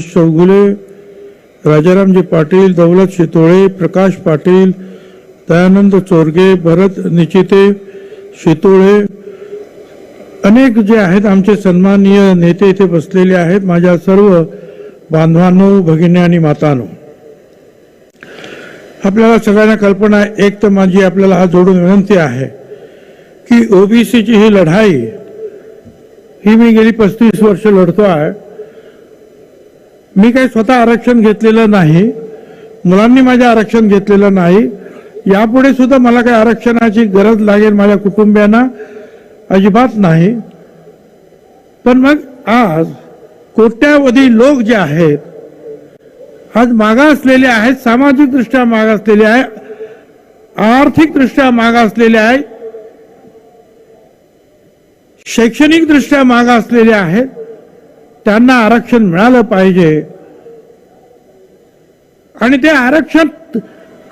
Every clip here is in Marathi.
चौगुले राजारामजी पाटील दौलत शितोळे प्रकाश पाटील दयानंद चोरगे भरत निचिते शितोळे अनेक जे आहेत आमचे सन्माननीय नेते इथे बसलेले आहेत माझ्या सर्व बांधवांनो भगिनी आणि मातानो. आपल्याला सगळ्यांना कल्पना एक तर माझी आपल्याला हात जोडून विनंती आहे की ओबीसीची ही लढाई ही मी गेली पस्तीस वर्ष लढतो आहे. मी काही स्वतः आरक्षण घेतलेलं नाही मुलांनी माझ्या आरक्षण घेतलेलं नाही यापुढे सुद्धा मला काही आरक्षणाची गरज लागेल माझ्या कुटुंबियांना अजिबात नाही. पण मग आज कोट्यावधी लोक जे आहेत आज मागासलेले आहेत सामाजिकदृष्ट्या मागासलेले आहे आर्थिकदृष्ट्या मागासलेले आहे शैक्षणिकदृष्ट्या मागासलेले आहेत त्यांना आरक्षण मिळालं पाहिजे. आणि ते आरक्षण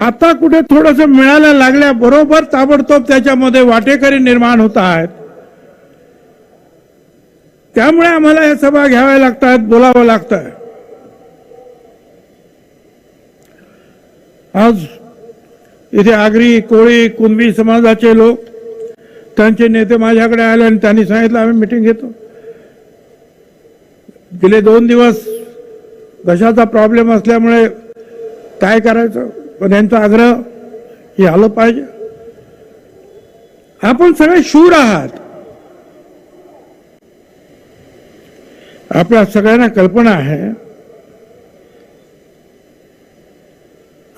आता कुठे थोडस मिळायला लागल्याबरोबर ताबडतोब त्याच्यामध्ये वाटेकरी निर्माण होत आहेत. त्यामुळे आम्हाला या सभा घ्याव्या लागतात बोलावं लागत आज इथे आगरी कोळी कुणबी समाजाचे लोक त्यांचे नेते माझ्याकडे आले आणि त्यांनी सांगितलं आम्ही मिटिंग घेतो. गेले दोन दिवस घशाचा प्रॉब्लेम असल्यामुळे काय करायचं? पण यांचा आग्रह हे आलं पाहिजे. आपण सगळे शूर आहात. आपल्या सगळ्यांना कल्पना आहे.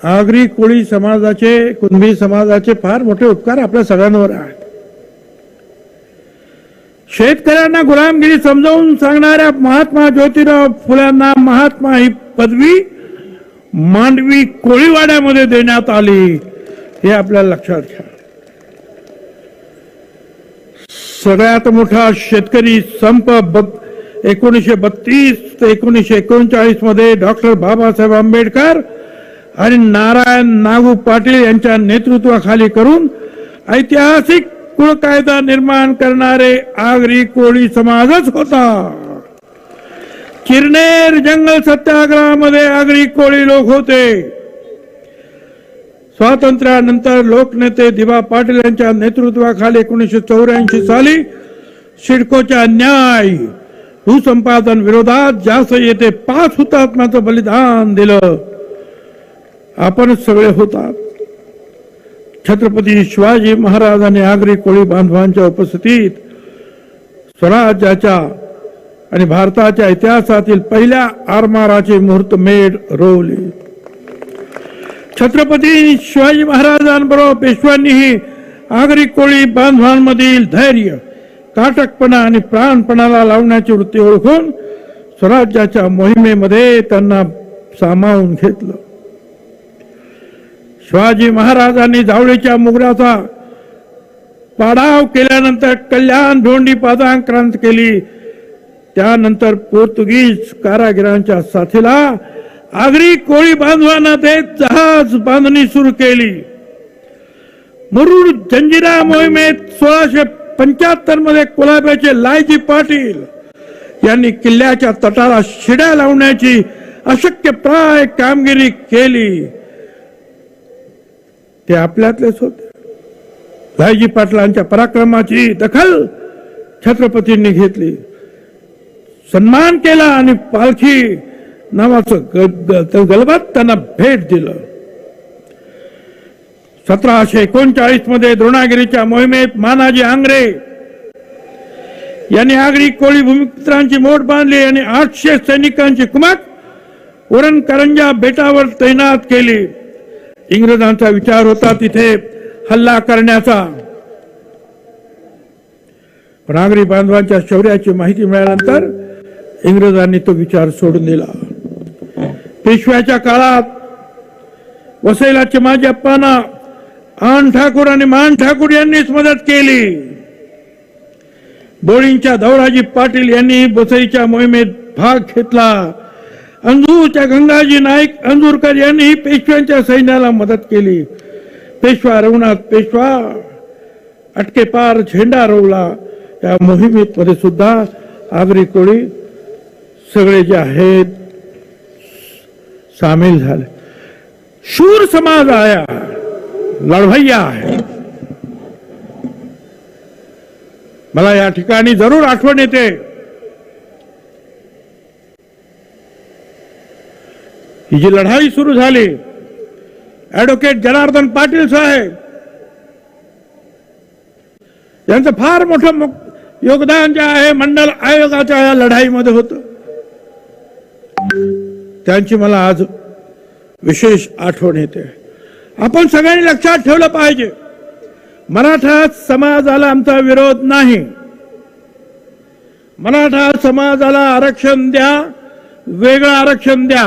आगरी कोळी समाजाचे कुणबी समाजाचे फार मोठे उपकार आपल्या सगळ्यांवर आहेत. शेतकऱ्यांना गुलामगिरी समजावून सांगणाऱ्या महात्मा ज्योतिराव फुल्यांना महात्मा ही पदवी मांडवी कोळीवाड्यामध्ये देण्यात आली. हे आपल्या लक्षात घ्या. सगळ्यात मोठा शेतकरी संप एकोणीसशे बत्तीस ते एकोणीसशे एकोणचाळीसमध्ये डॉक्टर बाबासाहेब आंबेडकर आणि नारायण नागू पाटील यांच्या नेतृत्वाखाली करून ऐतिहासिक कुळ कायदा निर्माण करणारे आगरी कोळी समाजच होता. किरनेर जंगल सत्याग्रहामध्ये आगरी कोळी लोक होते. स्वातंत्र्यानंतर लोकनेते दिवा पाटील यांच्या नेतृत्वाखाली एकोणीसशे चौऱ्याऐंशी साली सिडकोच्या न्याय भूसंपादन विरोधात जास्त येथे पाच हुतात्म्याचं बलिदान दिलं. आपण सगळे होतात. छत्रपती शिवाजी महाराज आणि आगरी कोळी बांधवांच्या उपस्थितीत स्वराज्याच्या आणि भारताच्या इतिहासातील पहिल्या आरमाराचे मुहूर्त मेढ रोवली. छत्रपती शिवाजी महाराजांबरोबर पेशव्यांनीही आगरी कोळी बांधवांमधील धैर्य काटकपणा आणि प्राणपणाला लावण्याची वृत्ती ओळखून स्वराज्याच्या मोहिमेमध्ये त्यांना सामावून घेतलं. शिवाजी महाराजांनी जावळीच्या मुगराचा पाडाव केल्यानंतर कल्याण धोंडी पादांक्रांत केली. त्यानंतर पोर्तुगीज कारागिरांच्या साथीला आगरी कोळी बांधवांना ते जहाज बांधणी सुरू केली. मुरुड जंजिरा मोहिमेत सोळाशे पंच्याहत्तरमध्ये कोलाब्याचे लायजी पाटील यांनी किल्ल्याच्या तटाला शिड्या लावण्याची अशक्य प्राय कामगिरी केली. ते आपल्यातलेच होते. लालजी पाटलांच्या पराक्रमाची दखल छत्रपतींनी घेतली. सन्मान केला आणि पालखी नावाचं गलबात त्यांना भेट दिलं. सतराशे एकोणचाळीसमध्ये द्रोणागिरीच्या मोहिमेत मानाजी आंग्रे यांनी आगरी कोळी भूमिपुत्रांची मोठ बांधली आणि आठशे सैनिकांची कुमार उरण करंजा बेटावर तैनात केली. इंग्रजांचा विचार होता तिथे हल्ला करण्याचा. पण आगरी बांधवांच्या शौर्याची माहिती मिळाल्यानंतर इंग्रजांनी तो विचार सोडून दिला. पेशव्याच्या काळात वसईला चिमाजी आण आन ठाकूर आणि मान ठाकूर यांनीच मदत केली. बोळींच्या धवराजी पाटील यांनी वसईच्या मोहिमेत भाग घेतला. अंजूरच्या गंगाजी नाईक अंजूरकर यांनी पेशव्यांच्या सैन्याला मदत केली. पेशवा रघुनाथ पेशवा अटकेपार झेंडा रोवला. या मोहिमेमध्ये सुद्धा आगरी कोळी सगळे जे आहेत सामील झाले. शूर समाज आया लढवय्या आहे. मला या ठिकाणी जरूर आठवण येते. ही जी लढाई सुरू झाली ॲडव्होकेट जनार्दन पाटील साहेब यांचं फार मोठं योगदान जे आहे मंडल आयोगाच्या या लढाईमध्ये होतं. त्यांची मला आज विशेष आठवण येते. आपण सगळ्यांनी लक्षात ठेवलं पाहिजे मराठा समाजाला आमचा विरोध नाही. मराठा समाजाला आरक्षण द्या वेगळं आरक्षण द्या.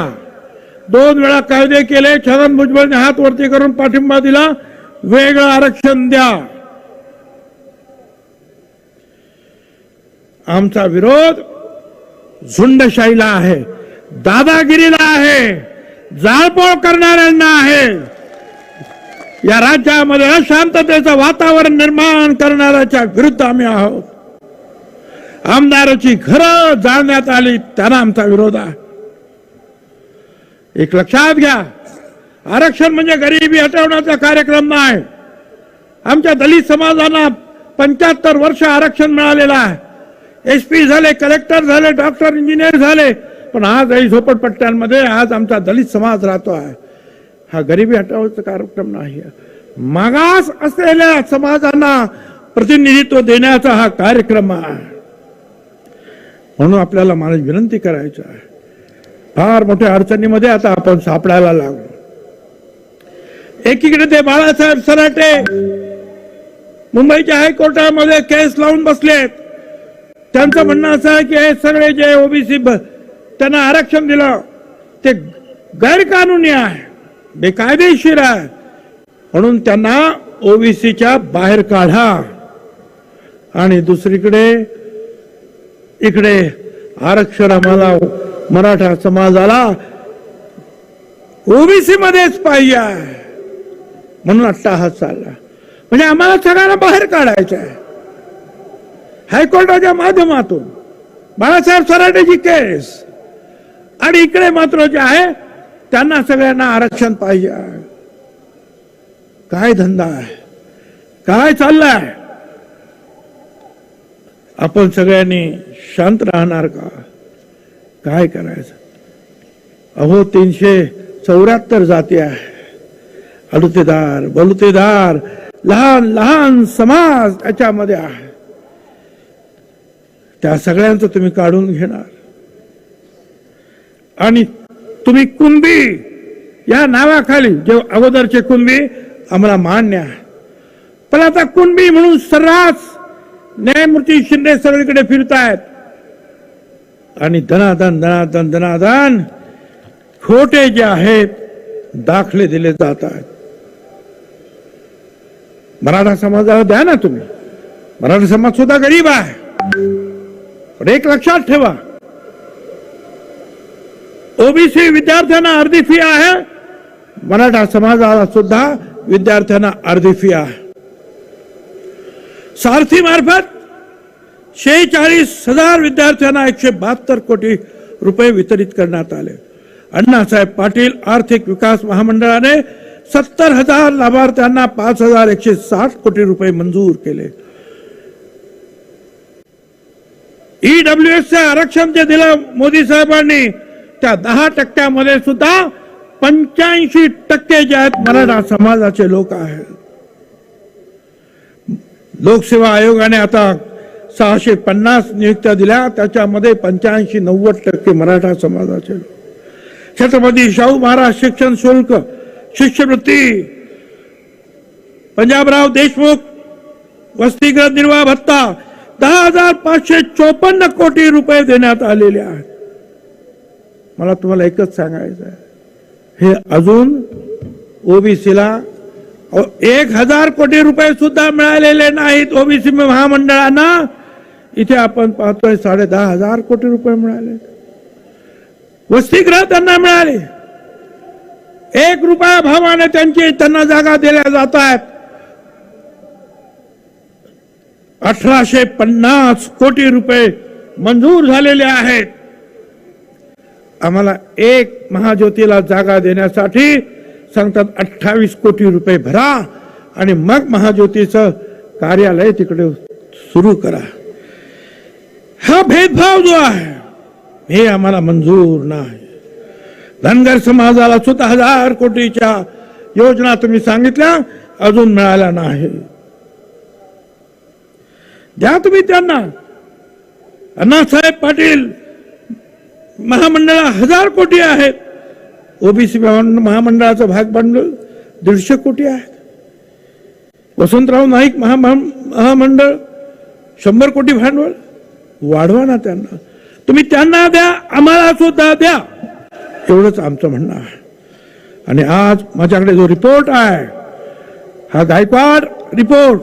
दोन वेळा कायदे केले छगन भुजबळने हात वरती करून पाठिंबा दिला. वेगळं आरक्षण द्या. आमचा विरोध झुंडशाहीला आहे दादागिरीला आहे जाळपोळ करणाऱ्यांना आहे. या राज्यामध्ये अशांततेचं वातावरण निर्माण करणाऱ्याच्या विरुद्ध आम्ही आहोत. आमदाराची घरं जाळण्यात आली त्यांना आमचा विरोध आहे. एक लक्षात घ्या. आरक्षण म्हणजे गरिबी हटवण्याचा कार्यक्रम नाही. आमच्या दलित समाजाला पंच्याहत्तर वर्ष आरक्षण मिळालेलं आहे. एस पी झाले कलेक्टर झाले डॉक्टर इंजिनियर झाले. पण आज आई झोपडपट्ट्यांमध्ये आज आमचा दलित समाज राहतो आहे. हा गरिबी हटवण्याचा कार्यक्रम नाही मागास असलेल्या समाजांना प्रतिनिधित्व देण्याचा हा कार्यक्रम आहे. म्हणून आपल्याला मला विनंती करायची आहे. फार मोठ्या अडचणीमध्ये आता आपण सापडायला लागलो. एकीकडे ते बाळासाहेब सराटे मुंबईच्या हायकोर्टामध्ये केस लावून बसलेत. त्यांचं म्हणणं असं आहे की हे सगळे जे ओबीसी त्यांना आरक्षण दिलं. ते गैरकानूनी आहे बेकायदेशीर आहे. म्हणून त्यांना ओबीसीच्या बाहेर काढा. आणि दुसरीकडे इकडे आरक्षण आम्हाला मराठा समाजाला ओबीसी मध्येच पाहिजे आहे म्हणून हा चालला. म्हणजे आम्हाला सगळ्यांना बाहेर काढायचं आहे हायकोर्टाच्या माध्यमातून बाळासाहेब सराटेची केस. आणि इकडे मात्र जे आहे त्यांना सगळ्यांना आरक्षण पाहिजे. काय धंदा आहे? काय चाललाय? आपण सगळ्यांनी शांत राहणार का? काय करायचं? अहो तीनशे चौऱ्याहत्तर जाती आहे. अडुतेदार बलुतेदार लहान लहान समाज त्याच्यामध्ये आहे. त्या सगळ्यांचं तुम्ही काढून घेणार. आणि तुम्ही कुंभी या नावाखाली जे अगोदरचे कुंभी आम्हाला मान्य आहे. पण आता कुणबी म्हणून सर्रास न्यायमूर्ती शिंदे सगळीकडे फिरतायत. आणि धनाधन धनाधन धनाधन, खोटे जे आहेत दाखले दिले जात आहेत मराठा समाजाला द्या ना तुम्ही। मराठा समाज सुद्धा गरीब आहे पण एक लक्षात ठेवा। ओबीसी विद्यार्थ्यांना अर्धी फ़ी आहे, मराठा समाजाला सुद्धा विद्यार्थ्यांना अर्धी फ़ी आहे। सारथी मार्फत शेहेचाळीस हजार विद्यार्थ्यांना एकशे बहात्तर कोटी रुपये वितरित करण्यात आले. अण्णासाहेब पाटील आर्थिक विकास महामंडळाने सत्तर हजार लाभार्थ्यांना पाच हजार एकशे साठ कोटी रुपये मंजूर केले. ईडब्ल्यू एस आरक्षण जे दिलं मोदी साहेबांनी त्या दहा टक्क्यामध्ये सुद्धा पंच्याऐंशी टक्के जे आहेत मराठा समाजाचे लोक आहेत. लोकसेवा आयोगाने आता सहाशे पन्नास नियुक्त्या दिल्या. त्याच्यामध्ये पंच्याऐंशी नव्वद टक्के मराठा समाजाचे. छत्रपती शाहू महाराज शिक्षण शुल्क शिष्यवृत्ती पंजाबराव देशमुख वसतिगृह निर्वाह भत्ता दहा हजार पाचशे चोपन्न कोटी रुपये देण्यात आलेले आहेत. मला तुम्हाला एकच सांगायचं आहे. हे अजून ओबीसीला एक हजार कोटी रुपये सुद्धा मिळालेले नाहीत ओबीसी महामंडळांना. इथे आपण पाहतोय साडे दहा हजार कोटी रुपये मिळाले. वसतिगृह त्यांना मिळाले. एक रुपया भावाने त्यांची त्यांना जागा दिल्या जात आहेत अठराशे पन्नास कोटी रुपये मंजूर झालेले आहेत. आम्हाला एक महाज्योतीला जागा देण्यासाठी सांगतात अठ्ठावीस कोटी रुपये भरा आणि मग महाज्योतीचं कार्यालय तिकडे सुरू करा. हा भेदभाव जो आहे हे आम्हाला मंजूर नाही. धनगर समाजाला सुद्धा हजार कोटीच्या योजना तुम्ही सांगितल्या अजून मिळाल्या नाही. द्या तुम्ही त्यांना. अण्णासाहेब पाटील महामंडळा हजार कोटी आहेत. ओबीसी महामंडळाचं भाग भांडवल दीडशे कोटी आहेत. वसंतराव नाईक महामंडळ शंभर कोटी भांडवल. वाढवा ना त्यांना. तुम्ही त्यांना द्या आम्हाला सुद्धा द्या. एवढंच आमचं म्हणणं आहे. आणि आज माझ्याकडे जो रिपोर्ट आहे हा गायकवाड रिपोर्ट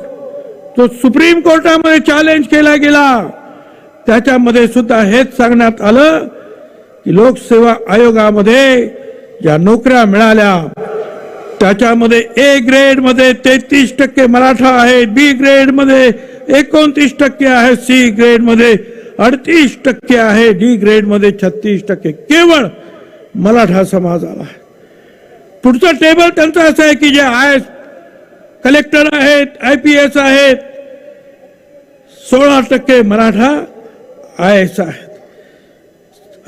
तो सुप्रीम कोर्टामध्ये चॅलेंज केला गेला त्याच्यामध्ये सुद्धा हेच सांगण्यात आलं की लोकसेवा आयोगामध्ये ज्या नोकऱ्या मिळाल्या त्याच्यामध्ये ए ग्रेडमध्ये तेहतीस टक्के मराठा आहे बी ग्रेडमध्ये एकोणतीस टक्के आहे सी ग्रेडमध्ये अडतीस टक्के आहे डी ग्रेडमध्ये छत्तीस टक्के. केवळ मराठा समाजाला आहे. पुढचं टेबल त्यांचं असं आहे की जे आय कलेक्टर आहेत आय पी एस आहेत सोळा टक्के मराठा आय एस आहेत.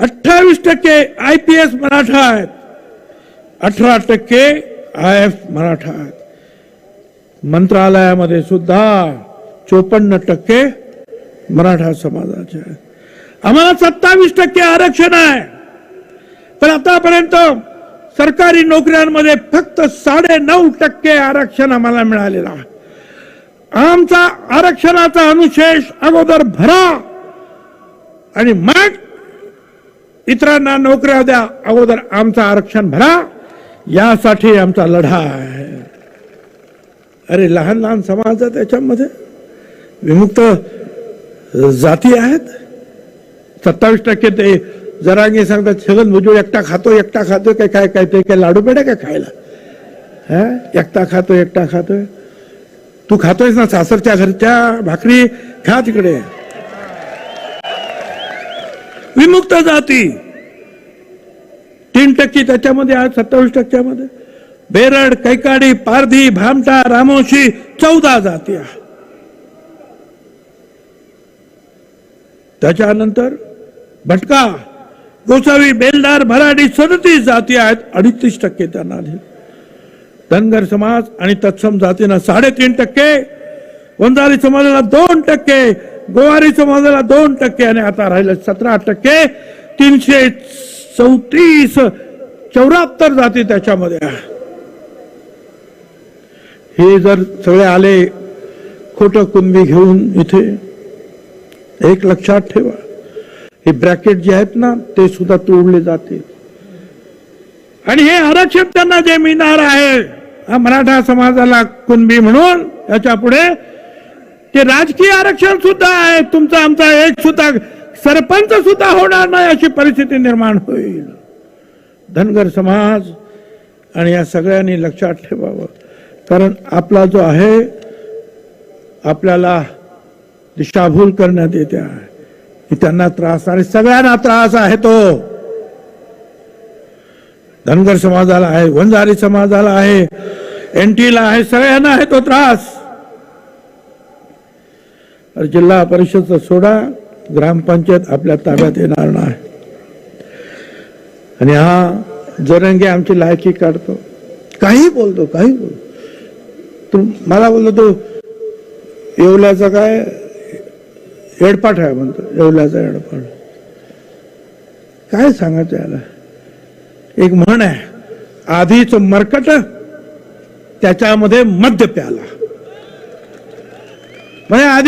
अठ्ठावीस टक्के आय पी एस मराठा आहेत. अठरा टक्के आय एफ मराठा मंत्रालयामध्ये सुद्धा चोपन्न टक्के मराठा समाजाचे आम्हाला सत्तावीस टक्के आरक्षण आहे. पण आतापर्यंत सरकारी नोकऱ्यांमध्ये फक्त साडे नऊ टक्के आरक्षण आम्हाला मिळालेलं आहे. आमचा आरक्षणाचा अनुशेष अगोदर भरा आणि मग इतरांना नोकऱ्या द्या अगोदर आमचं आरक्षण भरा. यासाठी आमचा लढा आहे. अरे लहान लहान समाज आहे त्याच्यामध्ये. विमुक्त जाती आहेत. सत्तावीस टक्के ते जरांगी सांगतात छगन भुजबळ एकटा खातो एकटा खातोय काय काय काय ते काय लाडू पेढे काय खायला? हा? एकटा खातोय एकटा खातोय. तू खातोयस ना सासरच्या घरच्या भाकरी? खा तिकडे. विमुक्त जाती. तीन टक्के त्याच्यामध्ये आज सत्तावीस टक्क्यामध्ये. बेरड कैकाडी पारधी भामटा रामोशी चौदा जाती त्याच्यानंतर भटका गोसावी बेलदार भराडी सदतीस जाती आहेत अडतीस टक्के त्यांना आले. धनगर समाज आणि तत्सम जातींना साडेतीन टक्के वंजारी समाजाला दोन टक्के गोवारी समाजाला दोन टक्के आणि आता राहिले सतरा टक्के तीनशे चौतीस चौऱ्याहत्तर जाती त्याच्यामध्ये हे जर सगळे आले खोट कुणबी घेऊन इथे एक लक्षात ठेवा. हे ब्रॅकेट जे आहेत ना ते सुद्धा तोडले जाते आणि हे आरक्षण त्यांना जे मिळणार आहे हा मराठा समाजाला कुणबी म्हणून याच्यापुढे ते राजकीय आरक्षण सुद्धा आहे. तुमचा आमचा एक सुद्धा सरपंच सुद्धा होणार नाही अशी परिस्थिती निर्माण होईल. धनगर समाज आणि या सगळ्यांनी लक्षात ठेवावं. कारण आपला जो आहे आपल्याला दिशाभूल करण्यात येते आहे. की त्यांना त्रास आणि सगळ्यांना त्रास आहे तो. धनगर समाजाला आहे वंजारी समाजाला आहे एनटीला आहे सगळ्यांना आहे तो त्रास. जिल्हा परिषदचा सोडा. ग्रामपंचायत आपल्या ताब्यात येणार नाही. आणि हा जरंगे आमची लायकी काढतो. काही बोलतो काही बोलतो. तू मला बोलतो तो येवल्याचा काय एडपाठ आहे म्हणतो येवल्याचा एडपाठ काय सांगायचं याला? एक म्हण आहे आधीच मरकट त्याच्यामध्ये मद्य प्याला. म्हणजे आधी